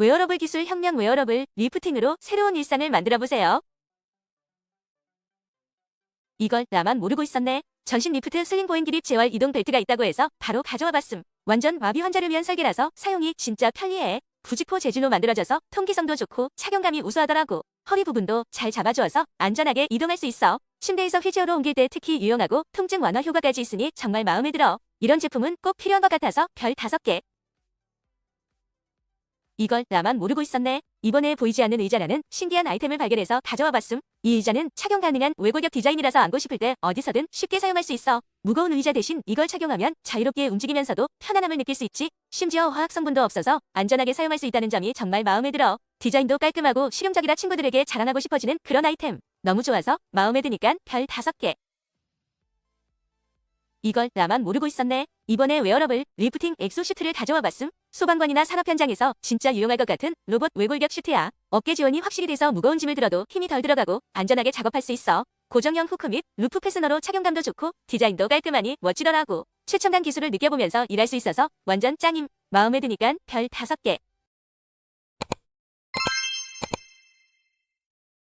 웨어러블 기술 혁명 웨어러블 리프팅으로 새로운 일상을 만들어보세요. 이걸 나만 모르고 있었네. 전신 리프트 슬링 보행 기립 재활 이동 벨트가 있다고 해서 바로 가져와 봤음. 완전 마비 환자를 위한 설계라서 사용이 진짜 편리해. 부직포 재질로 만들어져서 통기성도 좋고 착용감이 우수하더라고. 허리 부분도 잘 잡아주어서 안전하게 이동할 수 있어. 침대에서 휠체어로 옮길 때 특히 유용하고 통증 완화 효과까지 있으니 정말 마음에 들어. 이런 제품은 꼭 필요한 것 같아서 별 5개. 이걸 나만 모르고 있었네. 이번에 보이지 않는 의자라는 신기한 아이템을 발견해서 가져와 봤음. 이 의자는 착용 가능한 외골격 디자인이라서 앉고 싶을 때 어디서든 쉽게 사용할 수 있어. 무거운 의자 대신 이걸 착용하면 자유롭게 움직이면서도 편안함을 느낄 수 있지. 심지어 화학 성분도 없어서 안전하게 사용할 수 있다는 점이 정말 마음에 들어. 디자인도 깔끔하고 실용적이라 친구들에게 자랑하고 싶어지는 그런 아이템. 너무 좋아서 마음에 드니깐 별 5개. 이걸 나만 모르고 있었네. 이번에 웨어러블 리프팅 엑소 슈트를 가져와 봤음. 소방관이나 산업 현장에서 진짜 유용할 것 같은 로봇 외골격 슈트야. 어깨 지원이 확실히 돼서 무거운 짐을 들어도 힘이 덜 들어가고 안전하게 작업할 수 있어. 고정형 후크 및 루프 패스너로 착용감도 좋고 디자인도 깔끔하니 멋지더라고. 최첨단 기술을 느껴보면서 일할 수 있어서 완전 짱임. 마음에 드니깐 별 5개.